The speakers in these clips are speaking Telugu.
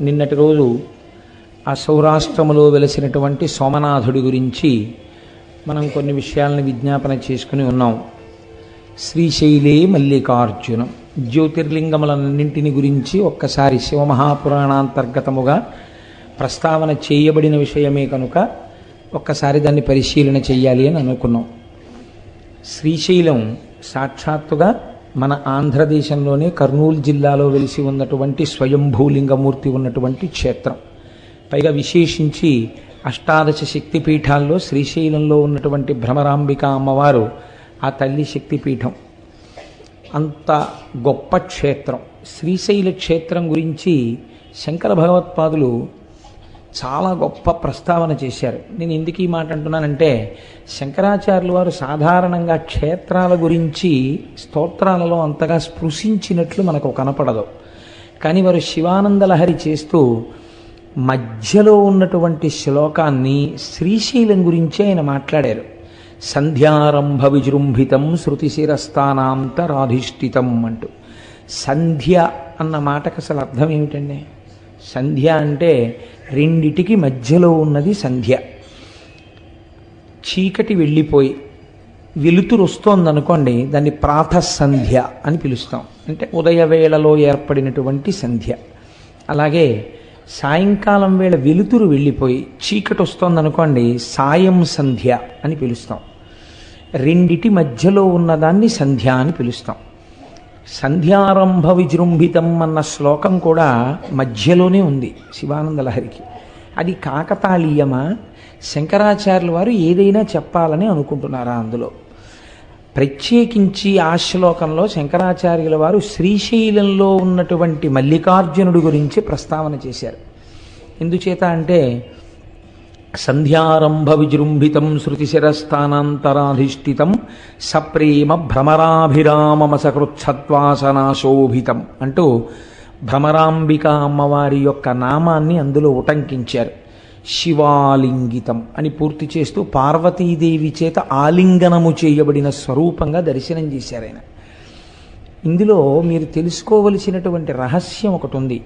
నిన్నటి రోజు ఆ సౌరాష్ట్రములో వెలసినటువంటి సోమనాథుడి గురించి మనం కొన్ని విషయాలను విజ్ఞాపన చేసుకుని ఉన్నాం. శ్రీశైలే మల్లికార్జునం. జ్యోతిర్లింగములన్నింటిని గురించి ఒక్కసారి శివమహాపురాణాంతర్గతముగా ప్రస్తావన చేయబడిన విషయమే కనుక ఒక్కసారి దాన్ని పరిశీలన చేయాలి అని అనుకున్నాం. శ్రీశైలం సాక్షాత్తుగా మన ఆంధ్రదేశంలోనే కర్నూలు జిల్లాలో వెలిసి ఉన్నటువంటి స్వయంభూలింగమూర్తి ఉన్నటువంటి క్షేత్రం. పైగా విశేషించి అష్టాదశ శక్తిపీఠాల్లో శ్రీశైలంలో ఉన్నటువంటి భ్రమరాంబిక అమ్మవారు ఆ తల్లి శక్తిపీఠం. అంత గొప్ప క్షేత్రం. శ్రీశైల క్షేత్రం గురించి శంకర భగవత్పాదులు చాలా గొప్ప ప్రస్తావన చేశారు. నేను ఎందుకు ఈ మాట అంటున్నానంటే శంకరాచార్యులు వారు సాధారణంగా క్షేత్రాల గురించి స్తోత్రాలలో అంతగా స్పృశించినట్లు మనకు కనపడదు. కానీ వారు శివానందలహరి చేస్తూ మధ్యలో ఉన్నటువంటి శ్లోకాన్ని శ్రీశైలం గురించి ఆయన మాట్లాడారు. సంధ్యారంభ విజృంభితం శృతిశిరస్థానాంతరాధిష్ఠితం అంటూ. సంధ్య అన్న మాటకు అసలు అర్థం ఏమిటండి? సంధ్య అంటే రెండిటికి మధ్యలో ఉన్నది సంధ్య. చీకటి వెళ్ళిపోయి వెలుతురు వస్తోందనుకోండి దాన్ని ప్రాతసంధ్య అని పిలుస్తాం. అంటే ఉదయ వేళలో ఏర్పడినటువంటి సంధ్య. అలాగే సాయంకాలం వేళ వెలుతురు వెళ్ళిపోయి చీకటి వస్తోందనుకోండి సాయం సంధ్య అని పిలుస్తాం. రెండిటి మధ్యలో ఉన్నదాన్ని సంధ్య అని పిలుస్తాం. సంధ్యారంభ విజృంభితం అన్న శ్లోకం కూడా మధ్యలోనే ఉంది శివానంద లహరికి అది కాకతాళీయమా? శంకరాచార్యుల వారు ఏదైనా చెప్పాలని అనుకుంటున్నారా అందులో? ప్రత్యేకించి ఆ శ్లోకంలో శంకరాచార్యుల వారు శ్రీశైలంలో ఉన్నటువంటి మల్లికార్జునుడి గురించి ప్రస్తావన చేశారు. ఎందుచేత అంటే సంధ్యారంభ విజృంభితం శృతిశిరస్థానాంతరాధిష్ఠితం సప్రేమ భ్రమరాభిరామమసకృచ్ఛత్వాసనాశోభితం అంటూ భ్రమరాంబిక అమ్మవారి యొక్క నామాన్ని అందులో ఉటంకించారు. శివాలింగితం అని పూర్తి చేస్తూ పార్వతీదేవి చేత ఆలింగనము చేయబడిన స్వరూపంగా దర్శనం చేశారు ఆయన. ఇందులో మీరు తెలుసుకోవలసినటువంటి రహస్యం ఒకటి ఉంది.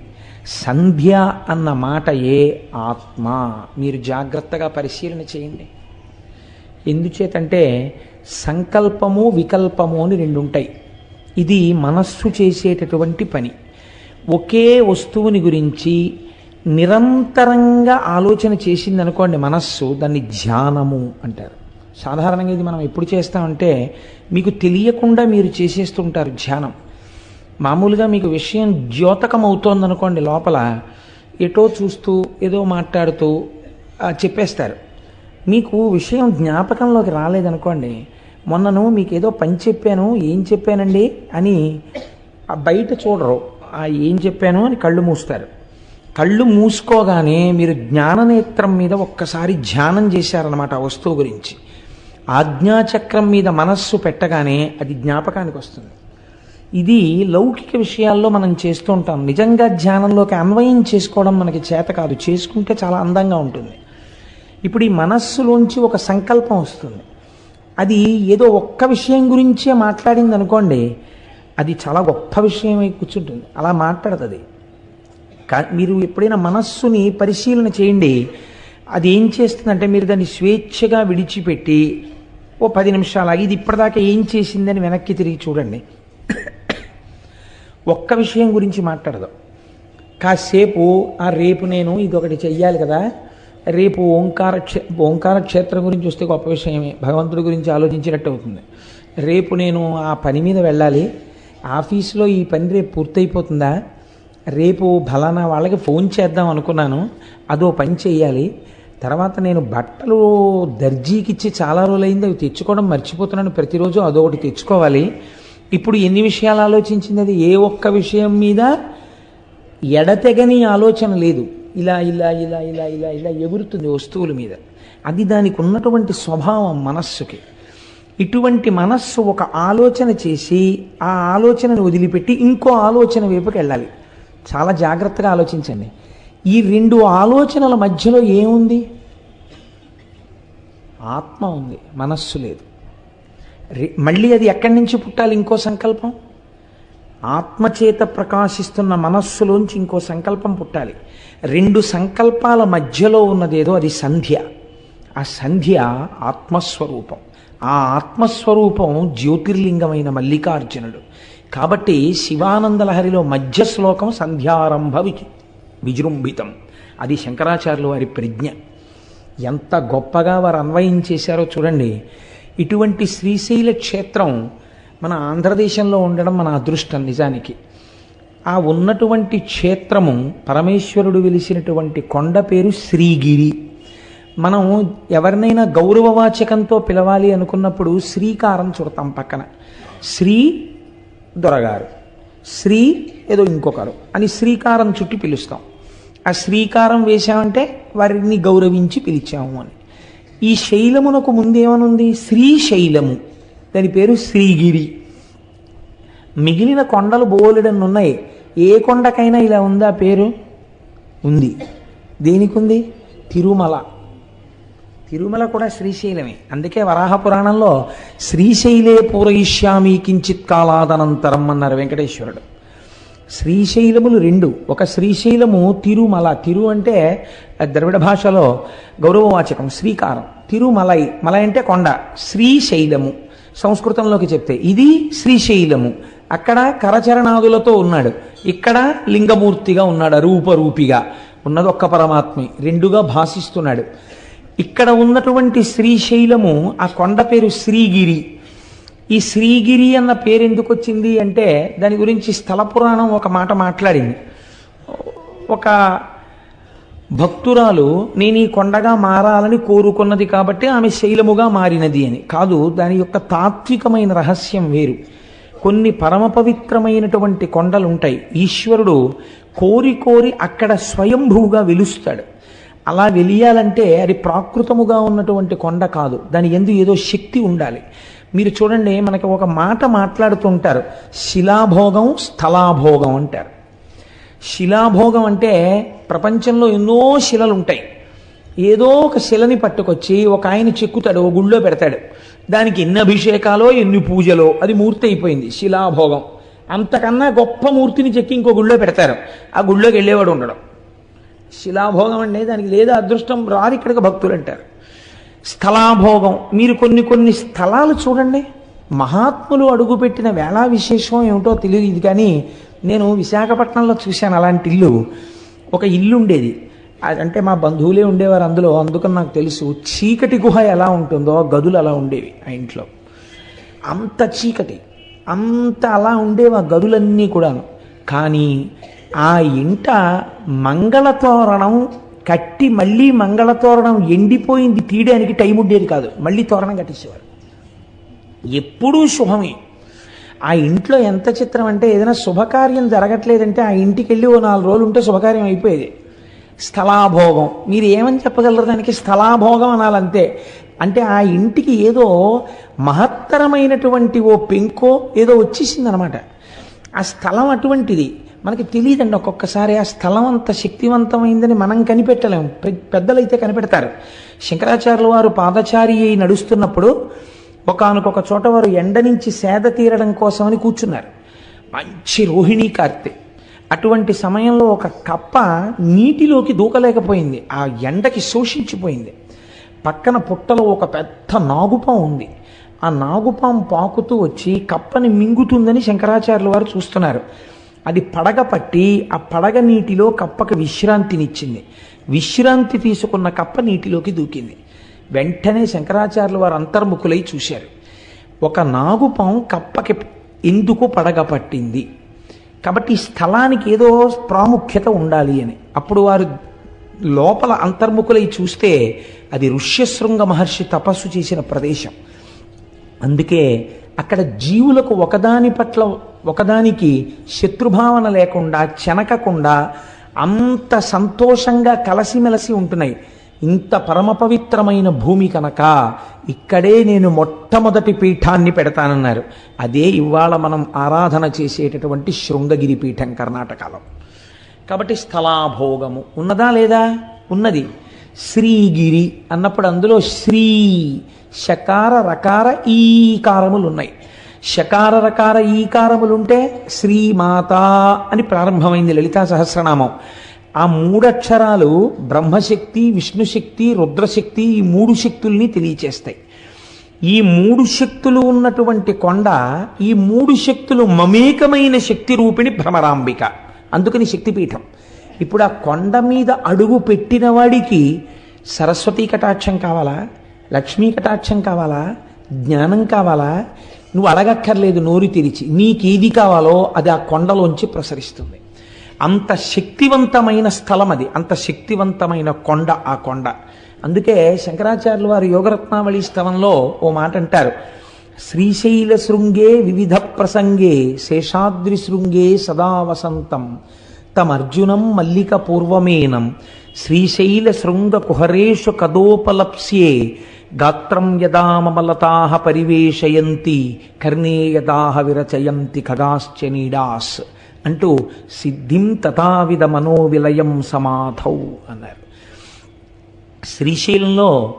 సంధ్య అన్న మాట ఏ ఆత్మ? మీరు జాగ్రత్తగా పరిశీలన చేయండి. ఎందుచేతంటే సంకల్పము వికల్పము అని రెండు ఉంటాయి ఇది మనస్సు చేసేటటువంటి పని. ఒకే వస్తువుని గురించి నిరంతరంగా ఆలోచన చేసింది అనుకోండి మనస్సు దాన్ని ధ్యానము అంటారు. సాధారణంగా ఇది మనం ఎప్పుడు చేస్తామంటే మీకు తెలియకుండా మీరు చేసేస్తుంటారు ధ్యానం. మామూలుగా మీకు విషయం ద్యోతకం అవుతోందనుకోండి లోపల ఎటో చూస్తూ ఏదో మాట్లాడుతూ చెప్పేస్తారు. మీకు విషయం జ్ఞాపకంలోకి రాలేదనుకోండి మొన్నను మీకు ఏదో పని చెప్పాను ఏం చెప్పానండి? అని బయట చూడరు. ఆ ఏం చెప్పాను అని కళ్ళు మూస్తారు. కళ్ళు మూసుకోగానే మీరు జ్ఞాననేత్రం మీద ఒక్కసారి ధ్యానం చేశారనమాట ఆ వస్తువు గురించి. ఆజ్ఞాచక్రం మీద మనస్సు పెట్టగానే అది జ్ఞాపకానికి వస్తుంది. ఇది లౌకిక విషయాల్లో మనం చేస్తూ ఉంటాం. నిజంగా ధ్యానంలోకి అన్వయం చేసుకోవడం మనకి చేత కాదు. చేసుకుంటే చాలా అందంగా ఉంటుంది. ఇప్పుడు ఈ మనస్సులోంచి ఒక సంకల్పం వస్తుంది. అది ఏదో ఒక్క విషయం గురించే మాట్లాడింది అనుకోండి అది చాలా గొప్ప విషయమై కూర్చుంటుంది. అలా మాట్లాడుతుంది కా మీరు ఎప్పుడైనా మనస్సుని పరిశీలన చేయండి. అది ఏం చేస్తుందంటే మీరు దాన్ని స్వేచ్ఛగా విడిచిపెట్టి ఓ పది నిమిషాలు ఆగి ఇది ఇప్పటిదాకా ఏం చేసిందని వెనక్కి తిరిగి చూడండి. ఒక్క విషయం గురించి మాట్లాడదు. కాసేపు ఆ రేపు నేను ఇదొకటి చెయ్యాలి కదా. రేపు ఓంకార క్షే ఓంకార క్షేత్రం గురించి వస్తే గొప్ప విషయమే. భగవంతుడి గురించి ఆలోచించినట్టు అవుతుంది. రేపు నేను ఆ పని మీద వెళ్ళాలి. ఆఫీస్లో ఈ పని రేపు పూర్తయిపోతుందా? రేపు ఫలానా వాళ్ళకి ఫోన్ చేద్దాం అనుకున్నాను. అదో పని చేయాలి తర్వాత నేను బట్టలు దర్జీకి ఇచ్చి చాలా రోజులైంది. అవి తెచ్చుకోవడం మర్చిపోతున్నాను. ప్రతిరోజు అదొకటి తెచ్చుకోవాలి. ఇప్పుడు ఎన్ని విషయాలు ఆలోచించింది అది ఏ ఒక్క విషయం మీద ఎడతెగని ఆలోచన లేదు. ఇలా ఇలా ఇలా ఇలా ఇలా ఇలా ఎగురుతుంది వస్తువుల మీద. అది దానికి ఉన్నటువంటి స్వభావం మనస్సుకి. ఇటువంటి మనస్సు ఒక ఆలోచన చేసి ఆ ఆలోచనను వదిలిపెట్టి ఇంకో ఆలోచన వైపుకి వెళ్ళాలి. చాలా జాగ్రత్తగా ఆలోచించండి. ఈ రెండు ఆలోచనల మధ్యలో ఏముంది? ఆత్మ ఉంది. మనస్సు లేదు. మళ్ళీ అది ఎక్కడి నుంచి పుట్టాలి ఇంకో సంకల్పం? ఆత్మచేత ప్రకాశిస్తున్న మనస్సులోంచి ఇంకో సంకల్పం పుట్టాలి. రెండు సంకల్పాల మధ్యలో ఉన్నదేదో అది సంధ్య. ఆ సంధ్య ఆత్మస్వరూపం. ఆ ఆత్మస్వరూపం జ్యోతిర్లింగమైన మల్లికార్జునుడు. కాబట్టి శివానందలహరిలో మధ్య శ్లోకం సంధ్యారంభ విజ విజృంభితం. అది శంకరాచార్యుల వారి ప్రజ్ఞ. ఎంత గొప్పగా వారు అన్వయం చేశారో చూడండి. ఇటువంటి శ్రీశైల క్షేత్రం మన ఆంధ్రదేశంలో ఉండడం మన అదృష్టం నిజానికి. ఆ ఉన్నటువంటి క్షేత్రము పరమేశ్వరుడు వెలిసినటువంటి కొండ పేరు శ్రీగిరి. మనం ఎవరినైనా గౌరవవాచకంతో పిలవాలి అనుకున్నప్పుడు శ్రీకారం చుడతాం పక్కన. శ్రీ దొరగారు. శ్రీ ఏదో ఇంకొకరు అని శ్రీకారం చుట్టి పిలుస్తాం. ఆ శ్రీకారం వేశామంటే వారిని గౌరవించి పిలిచాము అని. ఈ శైలమునకు ముందేమనుంది? శ్రీశైలము. దాని పేరు శ్రీగిరి. మిగిలిన కొండలు బోలెడన్ని ఉన్నాయి ఏ కొండకైనా ఇలా ఉందా? పేరు ఉంది. దేనికి ఉంది తిరుమల. తిరుమల కూడా శ్రీశైలమే. అందుకే వరాహ పురాణంలో శ్రీశైలే పూరయిష్యామి కించిత్ కాలాదనంతరం అన్నారు వెంకటేశ్వరుడు. శ్రీశైలములు రెండు. ఒక శ్రీశైలము తిరుమల. తిరు అంటే ద్రవిడ భాషలో గౌరవవాచకం శ్రీకారం. తిరుమలై. మలై అంటే కొండ. శ్రీశైలము. సంస్కృతంలోకి చెప్తే ఇది శ్రీశైలము. అక్కడ కరచరణాదులతో ఉన్నాడు. ఇక్కడ లింగమూర్తిగా ఉన్నాడు రూపరూపిగా. ఉన్నది ఒక్క పరమాత్మే. రెండుగా భాషిస్తున్నాడు. ఇక్కడ ఉన్నటువంటి శ్రీశైలము ఆ కొండ పేరు శ్రీగిరి. ఈ శ్రీగిరి అన్న పేరు ఎందుకు వచ్చింది అంటే దాని గురించి స్థల పురాణం ఒక మాట మాట్లాడింది. ఒక భక్తురాలు నేను ఈ కొండగా మారాలని కోరుకున్నది కాబట్టి ఆమె శైలముగా మారినది అని. కాదు దాని యొక్క తాత్వికమైన రహస్యం వేరు. కొన్ని పరమ పవిత్రమైనటువంటి కొండలు ఉంటాయి ఈశ్వరుడు కోరి కోరి అక్కడ స్వయంభూగా వెలుస్తాడు. అలా వెలియాలంటే అది ప్రాకృతముగా ఉన్నటువంటి కొండ కాదు. దాని ఎందు ఏదో శక్తి ఉండాలి. మీరు చూడండి మనకి ఒక మాట మాట్లాడుతుంటారు. శిలాభోగం స్థలాభోగం అంటారు. శిలాభోగం అంటే ప్రపంచంలో ఎన్నో శిలలు ఉంటాయి ఏదో ఒక శిలని పట్టుకొచ్చి ఒక ఆయన చెక్కుతాడు ఓ గుళ్ళో పెడతాడు. దానికి ఎన్ని అభిషేకాలో ఎన్ని పూజలో అది మూర్తి అయిపోయింది శిలాభోగం. అంతకన్నా గొప్ప మూర్తిని చెక్కి ఇంకో గుళ్ళో పెడతారు. ఆ గుళ్ళోకి వెళ్ళేవాడు ఉండడం. శిలాభోగం అంటే దానికి లేదా అదృష్టం రాదు ఇక్కడికి భక్తులు అంటారు. స్థలాభోగం. మీరు కొన్ని కొన్ని స్థలాలు చూడండి. మహాత్ములు అడుగుపెట్టిన వేళా విశేషం ఏమిటో తెలియదు కానీ నేను విశాఖపట్నంలో చూశాను అలాంటి ఇల్లు. ఒక ఇల్లు ఉండేది. అది అంటే మా బంధువులే ఉండేవారు అందులో. అందుకని నాకు తెలుసు చీకటి గుహ ఎలా ఉంటుందో గదులు అలా ఉండేవి ఆ ఇంట్లో. అంత చీకటి. అంత అలా ఉండేవి ఆ గదులన్నీ కూడాను. కానీ ఆ ఇంట మంగళతోరణం కట్టి మళ్ళీ మంగళతోరణం ఎండిపోయింది తీయడానికి టైం ఉండేది కాదు. మళ్ళీ తోరణం కట్టేసేవారు. ఎప్పుడూ శుభమే. ఆ ఇంట్లో ఎంత చిత్రం అంటే ఏదైనా శుభకార్యం జరగట్లేదంటే ఆ ఇంటికి వెళ్ళి ఓ నాలుగు రోజులు ఉంటే శుభకార్యం అయిపోయేది. స్థలాభోగం. మీరు ఏమని చెప్పగలరు దానికి? స్థలాభోగం అనాలంతే. అంటే ఆ ఇంటికి ఏదో మహత్తరమైనటువంటి ఓ పెంకో ఏదో వచ్చేసింది అనమాట ఆ స్థలం అటువంటిది. మనకి తెలియదండి ఒక్కొక్కసారి ఆ స్థలం అంత శక్తివంతమైందని మనం కనిపెట్టలేము. పె- పెద్దలైతే కనిపెడతారు. శంకరాచార్యుల వారు పాదచారి అయి నడుస్తున్నప్పుడు ఒకనకొక చోట వారు ఎండ నుంచి సేద తీరడం కోసమని కూర్చున్నారు. మంచి రోహిణీ కార్తె. అటువంటి సమయంలో ఒక కప్ప నీటిలోకి దూకలేకపోయింది. ఆ ఎండకి శోషించిపోయింది. పక్కన పుట్టలో ఒక పెద్ద నాగుపాం ఉంది. ఆ నాగుపాం పాకుతూ వచ్చి కప్పని మింగుతుందని శంకరాచార్యుల వారు చూస్తున్నారు. అది పడగ పట్టి ఆ పడగ నీటిలో కప్పకి విశ్రాంతినిచ్చింది. విశ్రాంతి తీసుకున్న కప్ప నీటిలోకి దూకింది. వెంటనే శంకరాచార్యుల వారు అంతర్ముఖులై చూశారు. ఒక నాగుపాం కప్పకి ఎందుకు పడగ పట్టింది? కాబట్టి స్థలానికి ఏదో ప్రాముఖ్యత ఉండాలి అని. అప్పుడు వారు లోపల అంతర్ముఖులై చూస్తే అది ఋష్యశృంగ మహర్షి తపస్సు చేసిన ప్రదేశం. అందుకే అక్కడ జీవులకు ఒకదాని పట్ల ఒకదానికి శత్రుభావన లేకుండా చెనకకుండా అంత సంతోషంగా కలసిమెలసి ఉంటున్నాయి. ఇంత పరమ పవిత్రమైన భూమి కనుక ఇక్కడే నేను మొట్టమొదటి పీఠాన్ని పెడతానన్నారు. అదే ఇవాళ మనం ఆరాధన చేసేటటువంటి శృంగగిరి పీఠం కర్ణాటకలో. కాబట్టి స్థలాభోగము. ఉన్నదా లేదా? ఉన్నది. శ్రీగిరి అన్నప్పుడు అందులో శ్రీ షకార రకార ఈకారములు ఉన్నాయి షకార రకార ఈకారములుంటే శ్రీమాత అని ప్రారంభమైంది లలితా సహస్రనామం. ఆ మూడక్షరాలు బ్రహ్మశక్తి విష్ణుశక్తి రుద్రశక్తి ఈ మూడు శక్తుల్ని తెలియచేస్తాయి. ఈ మూడు శక్తులు ఉన్నటువంటి కొండ ఈ మూడు శక్తులు మమేకమైన శక్తి రూపిణి భ్రమరాంబిక. అందుకని శక్తిపీఠం. ఇప్పుడు ఆ కొండ మీద అడుగు పెట్టిన వాడికి సరస్వతీ కటాక్షం కావాలా? లక్ష్మీ కటాక్షం కావాలా? జ్ఞానం కావాలా? నువ్వు అడగక్కర్లేదు నోరు తెరిచి. నీకేది కావాలో అది ఆ కొండలోంచి ప్రసరిస్తుంది. అంత శక్తివంతమైన స్థలం అది. అంత శక్తివంతమైన కొండ ఆ కొండ. అందుకే శంకరాచార్యులు వారి యోగరత్నావళి స్థవంలో ఓ మాట అంటారు. శ్రీశైల శృంగే వివిధ ప్రసంగే శేషాద్రి శృంగే సదా వసంతం. తమర్జునం మల్లిక పూర్వమేనం. శ్రీశైల శృంగ కుహరేషు కదోపలప్స్యే గాత్రం యదామలతా పరివేశయంతి కర్ణే యదాహ విరచయంతి ఖగాశ్చ నీడాస్. అంటూ సిద్ధిం తథావిధ మనోవిలయం సమాధౌ అన్నారు. శ్రీశైలంలో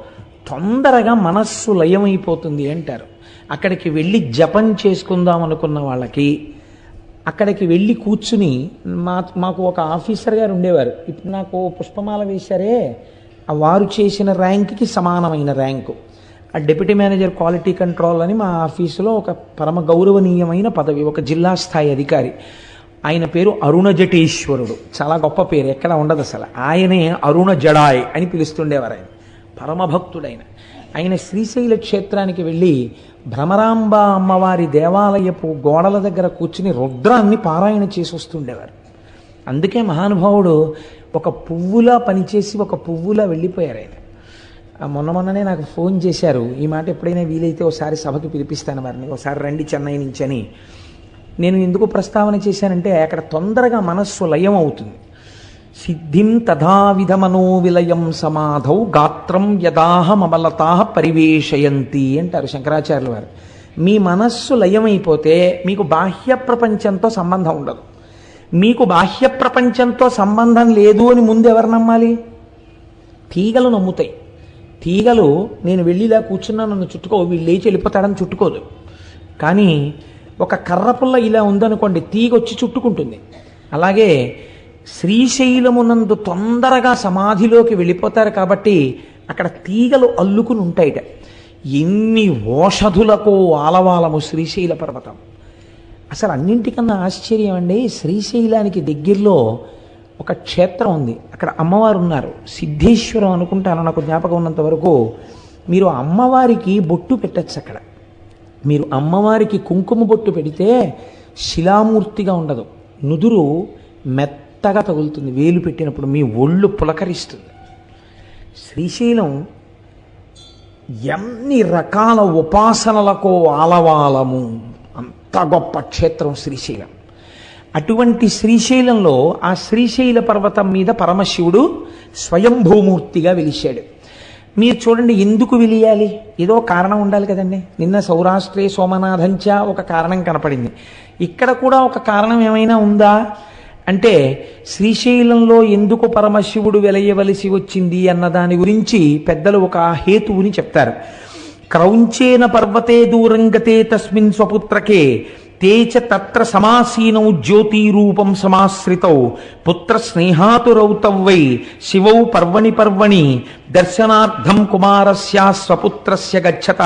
తొందరగా మనస్సు లయమైపోతుంది అంటారు. అక్కడికి వెళ్ళి జపం చేసుకుందాం అనుకున్న వాళ్ళకి అక్కడికి వెళ్ళి కూర్చుని మా మాకు ఒక ఆఫీసర్ గారు ఉండేవారు. ఇప్పుడు నాకు పుష్పమాల వేశారే వారు చేసిన ర్యాంక్కి సమానమైన ర్యాంకు. ఆ డిప్యూటీ మేనేజర్ క్వాలిటీ కంట్రోల్ అని మా ఆఫీసులో ఒక పరమ గౌరవనీయమైన పదవి ఒక జిల్లా స్థాయి అధికారి. ఆయన పేరు అరుణ జటేశ్వరుడు చాలా గొప్ప పేరు ఎక్కడ ఉండదు అసలు. ఆయనే అరుణ జడాయ్ అని పిలుస్తుండేవారు ఆయన. పరమభక్తుడైన ఆయన శ్రీశైల క్షేత్రానికి వెళ్ళి భ్రమరాంబ అమ్మవారి దేవాలయపు గోడల దగ్గర కూర్చుని రుద్రాన్ని పారాయణ చేసి వస్తుండేవారు అందుకే మహానుభావుడు ఒక పువ్వులా పనిచేసి ఒక పువ్వులా వెళ్ళిపోయారు ఆయన. ఆ మొన్న మొన్ననే నాకు ఫోన్ చేశారు. ఈ మాట ఎప్పుడైనా వీలైతే ఒకసారి సభకి పిలిపిస్తాను వారిని. ఒకసారి రండి చెన్నై నుంచి అని. నేను ఎందుకు ప్రస్తావన చేశానంటే అక్కడ తొందరగా మనస్సు లయం అవుతుంది. సిద్ధిం తథావిధ మనోవిలయం సమాధౌ గాత్రం యదాహమలతా పరివేషయంతి అంటారు శంకరాచార్యుల వారు. మీ మనస్సు లయమైపోతే మీకు బాహ్య ప్రపంచంతో సంబంధం ఉండదు. మీకు బాహ్య ప్రపంచంతో సంబంధం లేదు అని ముందు ఎవరు నమ్మాలి? తీగలు నమ్ముతాయి. తీగలు నేను వెళ్ళిలా కూర్చున్నా నన్ను చుట్టుకో వీళ్ళు లేచి వెళ్ళిపోతాడని చుట్టుకోదు. కానీ ఒక కర్రపుల్ల ఇలా ఉందనుకోండి తీగ వచ్చి చుట్టుకుంటుంది. అలాగే శ్రీశైలమునందు తొందరగా సమాధిలోకి వెళ్ళిపోతారు కాబట్టి అక్కడ తీగలు అల్లుకుని ఉంటాయిట. ఎన్ని ఓషధులకు ఆలవాలము శ్రీశైల పర్వతం. అసలు అన్నింటికన్నా ఆశ్చర్యం అండి శ్రీశైలానికి దగ్గరలో ఒక క్షేత్రం ఉంది. అక్కడ అమ్మవారు ఉన్నారు. సిద్ధేశ్వరం అనుకుంటాను నాకు జ్ఞాపకం ఉన్నంత వరకు. మీరు అమ్మవారికి బొట్టు పెట్టచ్చు అక్కడ. మీరు అమ్మవారికి కుంకుమ బొట్టు పెడితే శిలామూర్తిగా ఉండదు. నుదురు మెత్తగా తగులుతుంది. వేలు పెట్టినప్పుడు మీ ఒళ్ళు పులకరిస్తుంది. శ్రీశైలం ఎన్ని రకాల ఉపాసనలకో ఆలవాలము. అంత గొప్ప క్షేత్రం శ్రీశైలం. అటువంటి శ్రీశైలంలో ఆ శ్రీశైల పర్వతం మీద పరమశివుడు స్వయంభూమూర్తిగా వెలిశాడు. మీరు చూడండి ఎందుకు వెలియాలి? ఏదో కారణం ఉండాలి కదండి. నిన్న సౌరాష్ట్రే సోమనాథంచ ఒక కారణం కనపడింది. ఇక్కడ కూడా ఒక కారణం ఏమైనా ఉందా? అంటే శ్రీశైలంలో ఎందుకు పరమశివుడు వెలయవలసి వచ్చింది అన్న దాని గురించి పెద్దలు ఒక హేతువుని చెప్తారు. క్రౌంచేన పర్వతే దూరంగతే తస్మిన్ స్వపుత్రకే తే చ తత్ర సమాసీనౌ జ్యోతిరూపం సమాశ్రితౌ పుత్ర స్నేహాతురౌతవై శివౌ పర్వణి పర్వణి దర్శనార్థం కుమారస్య స్వపుత్రస్య గచ్చత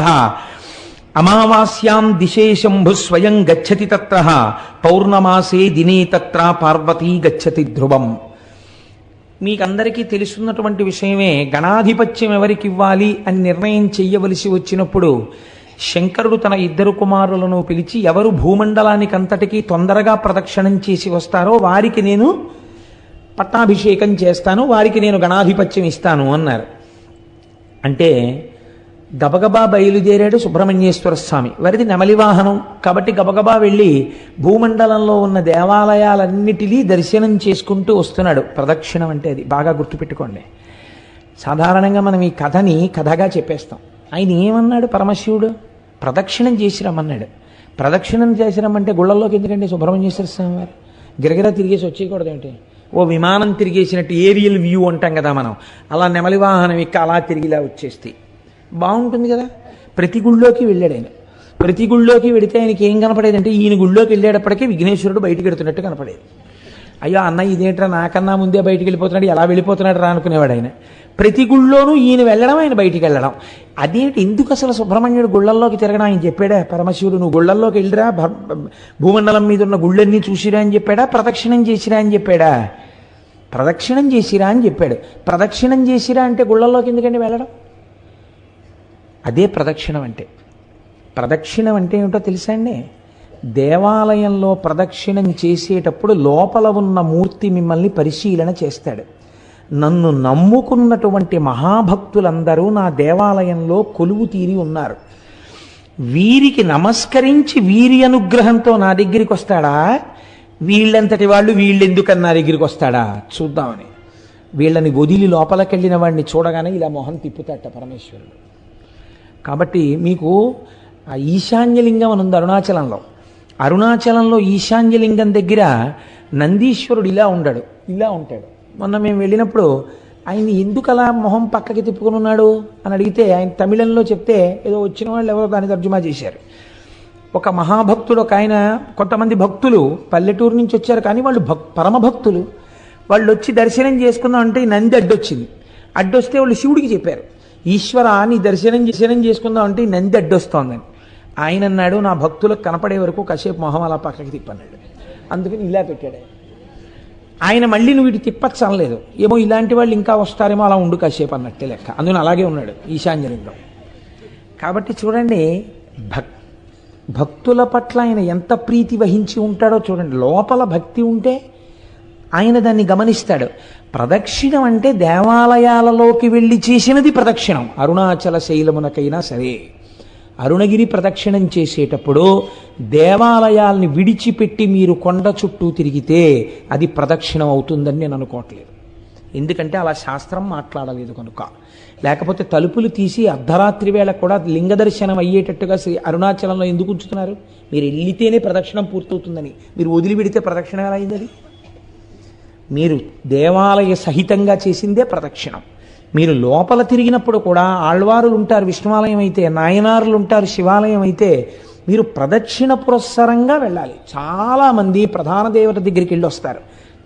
అమావాస్యాం దిశే శంభు స్వయం గచ్చతి తత్ర పౌర్ణమాసే దినే తత్ర పార్వతీ గచ్చతి ధ్రువం మీకందరికీ తెలుసున్నటువంటి విషయమే గణాధిపత్యం ఎవరికి ఇవ్వాలి అని నిర్ణయం చెయ్యవలసి వచ్చినప్పుడు శంకరుడు తన ఇద్దరు కుమారులను పిలిచి ఎవరు భూమండలానికి అంతటికీ తొందరగా ప్రదక్షిణం చేసి వస్తారో వారికి నేను పట్టాభిషేకం చేస్తాను వారికి నేను గణాధిపత్యం ఇస్తాను అన్నారు. అంటే గబగబా బయలుదేరాడు సుబ్రహ్మణ్యేశ్వర స్వామి. వారిది నెమలి వాహనం కాబట్టి గబగబా వెళ్ళి భూమండలంలో ఉన్న దేవాలయాలన్నిటినీ దర్శనం చేసుకుంటూ వస్తున్నాడు. ప్రదక్షిణం అంటే అది. బాగా గుర్తుపెట్టుకోండి. సాధారణంగా మనం ఈ కథని కథగా చెప్పేస్తాం. ఆయన ఏమన్నాడు పరమశివుడు? ప్రదక్షిణం చేసి రమ్మన్నాడు. ప్రదక్షిణం చేసి రమ్మంటే గుళ్ళల్లోకి ఎందుకంటే సుబ్రహ్మణ్యేశ్వర స్వామి వారు? గిరగిరా తిరిగేసి వచ్చేయకూడదు ఏంటి ఓ విమానం తిరిగేసినట్టు ఏరియల్ వ్యూ అంటాం కదా మనం. అలా నెమలి వాహనం ఇక్క అలా తిరిగిలా వచ్చేస్తే. బాగుంటుంది కదా? ప్రతి గుళ్ళోకి వెళ్ళాడు ఆయన. ప్రతి గుళ్ళోకి వెడితే ఆయనకి ఏం కనపడేదంటే ఈయన గుళ్ళోకి వెళ్ళేటప్పటికే విఘ్నేశ్వరుడు బయటికి వెడుతున్నట్టు కనపడేది. అయ్యో అన్న ఇదేంట్రా నాకన్నా ముందే బయటికి వెళ్ళిపోతున్నాడు ఎలా వెళ్ళిపోతున్నాడు రా అనుకునేవాడు ఆయన. ప్రతి గుళ్ళోనూ ఈయన వెళ్ళడం ఆయన బయటికి వెళ్ళడం. అదేంటి ఎందుకు అసలు సుబ్రహ్మణ్యుడు గుళ్ళల్లోకి తిరగడం ఆయన చెప్పాడా? పరమశివుడు నువ్వు గుళ్ళల్లోకి వెళ్ళిరా భ- భూమండలం మీద ఉన్న గుళ్ళన్నీ చూసిరా అని చెప్పాడా? ప్రదక్షిణం చేసిరా అని చెప్పాడా? ప్రదక్షిణం చేసిరా అని చెప్పాడు. ప్రదక్షిణం చేసిరా అంటే గుళ్ళల్లోకి ఎందుకండి వెళ్ళడం? అదే ప్రదక్షిణం అంటే. ప్రదక్షిణం అంటే ఏమిటో తెలుసా అండి? దేవాలయంలో ప్రదక్షిణం చేసేటప్పుడు లోపల ఉన్న మూర్తి మిమ్మల్ని పరిశీలన చేస్తాడు. నన్ను నమ్ముకున్నటువంటి మహాభక్తులందరూ నా దేవాలయంలో కొలువు తీరి ఉన్నారు. వీరికి నమస్కరించి వీరి అనుగ్రహంతో నా దగ్గరికి వస్తాడా? వీళ్ళంతటి వాళ్ళు వీళ్ళెందుకని నా దగ్గరికి వస్తాడా? చూద్దామని. వీళ్ళని వదిలి లోపలికెళ్ళిన వాడిని చూడగానే ఇలా మొహం తిప్పుతాట పరమేశ్వరుడు. కాబట్టి మీకు ఆ ఈశాన్యలింగం అని ఉంది అరుణాచలంలో. అరుణాచలంలో ఈశాన్యలింగం దగ్గర నందీశ్వరుడు ఇలా ఉండడు ఇలా ఉంటాడు. మొన్న మేము వెళ్ళినప్పుడు ఆయన ఎందుకు అలా మొహం పక్కకి తిప్పుకొని ఉన్నాడు అని అడిగితే ఆయన తమిళంలో చెప్తే ఏదో వచ్చిన వాళ్ళు ఎవరో దాన్ని తర్జుమా చేశారు. ఒక మహాభక్తుడు ఒక ఆయన కొంతమంది భక్తులు పల్లెటూరు నుంచి వచ్చారు కానీ వాళ్ళు భక్ పరమభక్తులు వాళ్ళు వచ్చి దర్శనం చేసుకుందాం అంటే ఈ నంది అడ్డొచ్చింది. అడ్డొస్తే వాళ్ళు శివుడికి చెప్పారు. ఈశ్వర నీ దర్శనం దర్శనం చేసుకుందాం అంటే నంది అడ్డొస్తోందని ఆయన అన్నాడు నా భక్తులకు కనపడే వరకు కాసేపు మొహం అలా పక్కకి తిప్పన్నాడు. అందుకని ఇలా పెట్టాడు. ఆయన. ఆయన మళ్ళీ నువ్వు ఇటు తిప్పచ్చు అనలేదు ఏమో ఇలాంటి వాళ్ళు ఇంకా వస్తారేమో అలా ఉండు కాసేపు అన్నట్టే లెక్క. అందుకని అలాగే ఉన్నాడు ఈశాన్యలింగం. కాబట్టి చూడండి భక్ భక్తుల పట్ల ఆయన ఎంత ప్రీతి వహించి ఉంటాడో చూడండి. లోపల భక్తి ఉంటే ఆయన దాన్ని గమనిస్తాడు. ప్రదక్షిణం అంటే దేవాలయాలలోకి వెళ్ళి చేసినది ప్రదక్షిణం. అరుణాచల శైలమునకైనా సరే. అరుణగిరి ప్రదక్షిణం చేసేటప్పుడు దేవాలయాల్ని విడిచిపెట్టి మీరు కొండ చుట్టూ తిరిగితే అది ప్రదక్షిణం అవుతుందని నేను అనుకోవట్లేదు. ఎందుకంటే అలా శాస్త్రం మాట్లాడలేదు కనుక. లేకపోతే తలుపులు తీసి అర్ధరాత్రి వేళ కూడా లింగ దర్శనం అయ్యేటట్టుగా శ్రీ అరుణాచలంలో ఎందుకు ఉంచుతున్నారు? మీరు వెళ్ళితేనే ప్రదక్షిణం పూర్తవుతుందని. మీరు వదిలిపెడితే ప్రదక్షిణ ఎలా అయింది మీరు దేవాలయ సహితంగా చేసిందే ప్రదక్షిణం. మీరు లోపల తిరిగినప్పుడు కూడా ఆళ్వారులు ఉంటారు విష్ణువాలయం అయితే నాయనారులు ఉంటారు శివాలయం అయితే మీరు ప్రదక్షిణ పురస్సరంగా వెళ్ళాలి. చాలామంది ప్రధాన దేవత దగ్గరికి వెళ్ళి వస్తారు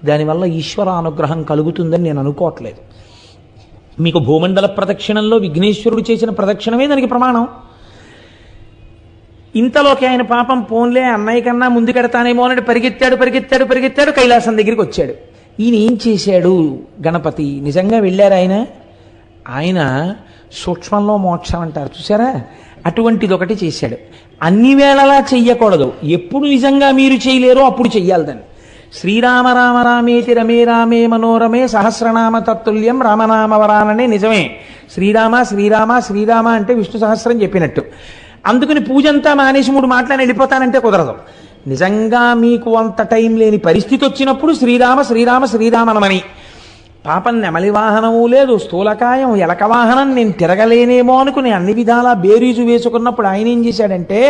దానివల్ల ఈశ్వర అనుగ్రహం కలుగుతుందని నేను అనుకోవట్లేదు. మీకు భూమండల ప్రదక్షిణంలో విఘ్నేశ్వరుడు చేసిన ప్రదక్షిణమే దానికి ప్రమాణం. ఇంతలోకి ఆయన పాపం పోన్లే అన్నయ్య కన్నా ముందుకెడతానేమో అని పరిగెత్తాడు పరిగెత్తాడు పరిగెత్తాడు కైలాసం దగ్గరికి వచ్చాడు. ఈయన ఏం చేశాడు? గణపతి నిజంగా వెళ్ళారు ఆయన? ఆయన సూక్ష్మంలో మోక్షం అంటారు. చూసారా అటువంటిది ఒకటి చేశాడు. అన్ని వేళలా చెయ్యకూడదు. ఎప్పుడు నిజంగా మీరు చేయలేరో అప్పుడు చెయ్యాలి దాన్ని. శ్రీరామ రామ రామేతి రమే రామే మనోరమే సహస్రనామ తత్తుల్యం రామనామవరాననే నిజమే. శ్రీరామ శ్రీరామ శ్రీరామ అంటే విష్ణు సహస్రం చెప్పినట్టు. అందుకని పూజంతా మానేసి మూడు మాటలని వెళ్ళిపోతానంటే కుదరదు. నిజంగా మీకు అంత టైం లేని పరిస్థితి వచ్చినప్పుడు శ్రీరామ శ్రీరామ శ్రీరామనమని. పాపం నెమలి వాహనము లేదు స్థూలకాయం ఎలక వాహనం నేను తిరగలేనేమో అనుకుని అన్ని విధాలా బేరీజు వేసుకున్నప్పుడు ఆయన ఏం చేశాడంటే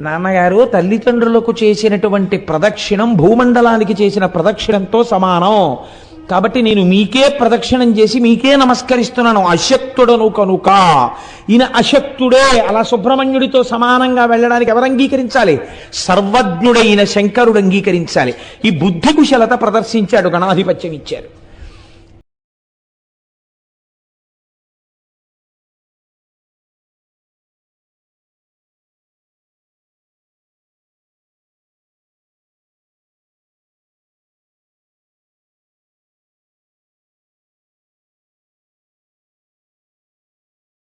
నాన్నగారు తల్లిదండ్రులకు చేసినటువంటి ప్రదక్షిణం భూమండలానికి చేసిన ప్రదక్షిణంతో సమానం. కాబట్టి నేను మీకే ప్రదక్షిణం చేసి మీకే నమస్కరిస్తున్నాను. అశక్తుడను కనుక. ఈయన అశక్తుడే. అలా సుబ్రహ్మణ్యుడితో సమానంగా వెళ్ళడానికి ఎవరు అంగీకరించాలి? సర్వజ్ఞుడైన శంకరుడు అంగీకరించాలి. ఈ బుద్ధి కుశలత ప్రదర్శించాడు గణాధిపత్యం ఇచ్చారు.